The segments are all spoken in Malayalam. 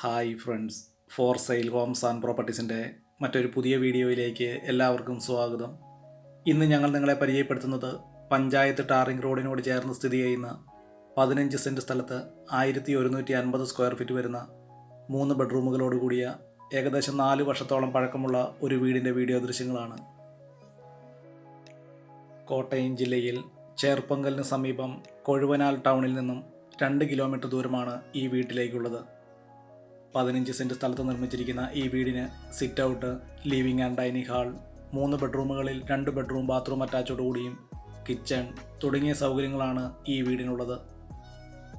Hi friends. For sale homes and പ്രോപ്പർട്ടീസിന്റെ മറ്റൊരു പുതിയ വീഡിയോയിലേക്ക് എല്ലാവർക്കും സ്വാഗതം. ഇന്ന് ഞങ്ങൾ നിങ്ങളെ പരിചയപ്പെടുത്തുന്നത് പഞ്ചായത്ത് ടാറിംഗ് റോഡിനോട് ചേർന്ന് സ്ഥിതി ചെയ്യുന്ന പതിനഞ്ച് സെന്റ് സ്ഥലത്ത് ആയിരത്തി ഒരുന്നൂറ്റി അൻപത് സ്ക്വയർ ഫീറ്റ് വരുന്ന മൂന്ന് ബെഡ്റൂമുകളോട് കൂടിയ ഏകദേശം നാല് വർഷത്തോളം പഴക്കമുള്ള ഒരു വീടിന്റെ വീഡിയോ ദൃശ്യങ്ങളാണ്. കോട്ടയം ജില്ലയിൽ ചേർപ്പങ്കലിന് സമീപം കൊഴുവനാൽ ടൗണിൽ നിന്നും രണ്ട് കിലോമീറ്റർ ദൂരമാണ് ഈ വീട്ടിലേക്കുള്ളത്. പതിനഞ്ച് സെന്റ് സ്ഥലത്ത് നിർമ്മിച്ചിരിക്കുന്ന ഈ വീടിന് sit out living and dining hall മൂന്ന് ബെഡ്റൂമുകളിൽ രണ്ട് ബെഡ്റൂം ബാത്റൂം അറ്റാച്ചോട് കൂടിയും കിച്ചൺ തുടങ്ങിയ സൗകര്യങ്ങളാണ് ഈ വീടിനുള്ളത്.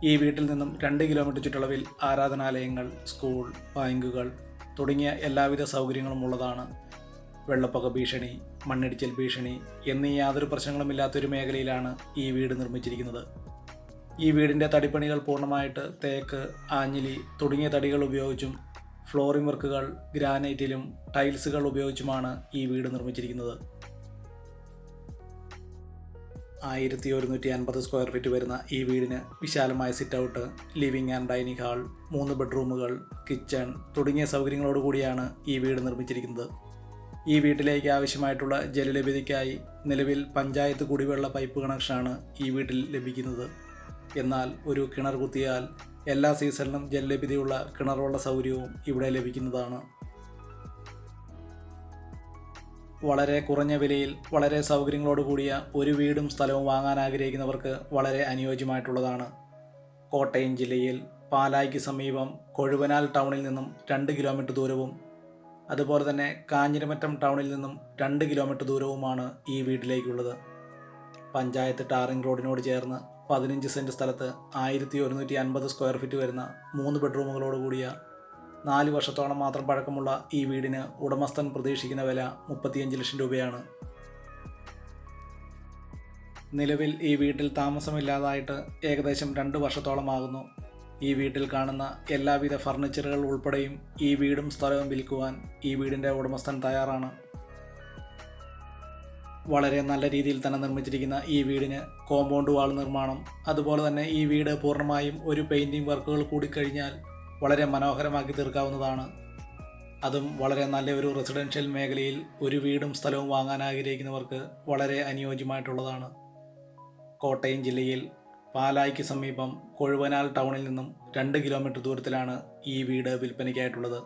ഈ വീട്ടിൽ നിന്നും രണ്ട് കിലോമീറ്റർ ചുറ്റളവിൽ ആരാധനാലയങ്ങൾ സ്കൂൾ ബാങ്കുകൾ തുടങ്ങിയ എല്ലാവിധ സൗകര്യങ്ങളും ഉള്ളതാണ്. വെള്ളപ്പൊക്ക ഭീഷണി മണ്ണിടിച്ചിൽ ഭീഷണി എന്നീ യാതൊരു പ്രശ്നങ്ങളും പ്രശ്നങ്ങളുമില്ലാത്തൊരു മേഖലയിലാണ് ഈ വീട് നിർമ്മിച്ചിരിക്കുന്നത്. ഈ വീടിന്റെ തടിപ്പണികൾ പൂർണമായിട്ട് തേക്ക് ആഞ്ഞിലി തുടങ്ങിയ തടികൾ ഉപയോഗിച്ചും ഫ്ലോറിംഗ് വർക്കുകൾ ഗ്രാനൈറ്റിലും ടൈൽസുകൾ ഉപയോഗിച്ചുമാണ് ഈ വീട് നിർമ്മിച്ചിരിക്കുന്നത്. ആയിരത്തി ഒരുന്നൂറ്റി അൻപത് സ്ക്വയർ ഫീറ്റ് വരുന്ന ഈ വീടിന് വിശാലമായ sit out living and dining hall മൂന്ന് ബെഡ്റൂമുകൾ കിച്ചൺ തുടങ്ങിയ സൗകര്യങ്ങളോട് കൂടിയാണ് ഈ വീട് നിർമ്മിച്ചിരിക്കുന്നത്. ഈ വീട്ടിലേക്ക് ആവശ്യമായിട്ടുള്ള ജലലഭ്യതയ്ക്കായി നിലവിൽ പഞ്ചായത്ത് കുടിവെള്ള പൈപ്പ് കണക്ഷനാണ് ഈ വീട്ടിൽ ലഭിക്കുന്നത്. എന്നാൽ ഒരു കിണർ കുത്തിയാൽ എല്ലാ സീസണിലും ജലലഭ്യതയുള്ള കിണറുള്ള സൗകര്യവും ഇവിടെ ലഭിക്കുന്നതാണ്. വളരെ കുറഞ്ഞ വിലയിൽ വളരെ സൗകര്യങ്ങളോട് കൂടിയ ഒരു വീടും സ്ഥലവും വാങ്ങാൻ ആഗ്രഹിക്കുന്നവർക്ക് വളരെ അനുയോജ്യമായിട്ടുള്ളതാണ്. കോട്ടയം ജില്ലയിൽ പാലായ്ക്ക് സമീപം കൊഴുവനാൽ ടൗണിൽ നിന്നും രണ്ട് കിലോമീറ്റർ ദൂരവും അതുപോലെ തന്നെ കാഞ്ഞിരമറ്റം ടൗണിൽ നിന്നും രണ്ട് കിലോമീറ്റർ ദൂരവുമാണ് ഈ വീട്ടിലേക്കുള്ളത്. പഞ്ചായത്ത് ടാറിംഗ് റോഡിനോട് ചേർന്ന് പതിനഞ്ച് സെന്റ് സ്ഥലത്ത് ആയിരത്തി ഒരുന്നൂറ്റി അൻപത് സ്ക്വയർ ഫീറ്റ് വരുന്ന മൂന്ന് ബെഡ്റൂമുകളോട് കൂടിയ നാല് വർഷത്തോളം മാത്രം പഴക്കമുള്ള ഈ വീടിന് ഉടമസ്ഥൻ പ്രതീക്ഷിക്കുന്ന വില മുപ്പത്തിയഞ്ച് ലക്ഷം രൂപയാണ്. നിലവിൽ ഈ വീട്ടിൽ താമസമില്ലാതായിട്ട് ഏകദേശം രണ്ട് വർഷത്തോളമാകുന്നു ഈ വീട്ടിൽ കാണുന്ന എല്ലാവിധ ഫർണിച്ചറുകൾ ഉൾപ്പെടെയും ഈ വീടും സ്ഥലവും വിൽക്കുവാൻ ഈ വീടിന്റെ ഉടമസ്ഥൻ തയ്യാറാണ്. വളരെ നല്ല രീതിയിൽ തന്നെ നിർമ്മിച്ചിരിക്കുന്ന ഈ വീടിന് കോമ്പൗണ്ട് വാൾ നിർമ്മാണം. അതുപോലെ തന്നെ ഈ വീട് പൂർണമായും ഒരു പെയിന്റിംഗ് വർക്കുകൾ കൂടി കഴിഞ്ഞാൽ വളരെ മനോഹരമാക്കി തീർക്കാവുന്നതാണ്. അതും വളരെ നല്ല ഒരു റെസിഡൻഷ്യൽ മേഖലയിൽ ഒരു വീടും സ്ഥലവും വാങ്ങാൻ ആഗ്രഹിക്കുന്നവർക്ക് വളരെ അനുയോജ്യമായിട്ടുള്ളതാണ്. കോട്ടയം ജില്ലയിൽ പാലായ്ക്ക് സമീപം കൊഴുവനാൽ ടൗണിൽ നിന്നും രണ്ട് കിലോമീറ്റർ ദൂരത്തിലാണ് ഈ വീട് വിൽപ്പനയ്ക്കായിട്ടുള്ളത്.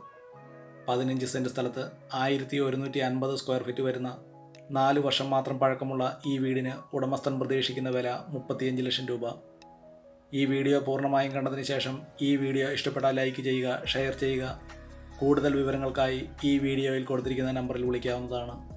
പതിനഞ്ച് സെന്റ് സ്ഥലത്ത് ആയിരത്തി ഒരുന്നൂറ്റി അൻപത് സ്ക്വയർ ഫീറ്റ് വരുന്ന നാല് വർഷം മാത്രം പഴക്കമുള്ള ഈ വീടിന് ഉടമസ്ഥൻ പ്രതീക്ഷിക്കുന്ന വില മുപ്പത്തിയഞ്ച് ലക്ഷം രൂപ. ഈ വീഡിയോ പൂർണമായും കണ്ടതിന് ശേഷം ഈ വീഡിയോ ഇഷ്ടപ്പെട്ടാൽ ലൈക്ക് ചെയ്യുക ഷെയർ ചെയ്യുക. കൂടുതൽ വിവരങ്ങൾക്കായി ഈ വീഡിയോയിൽ കൊടുത്തിരിക്കുന്ന നമ്പറിൽ വിളിക്കാവുന്നതാണ്.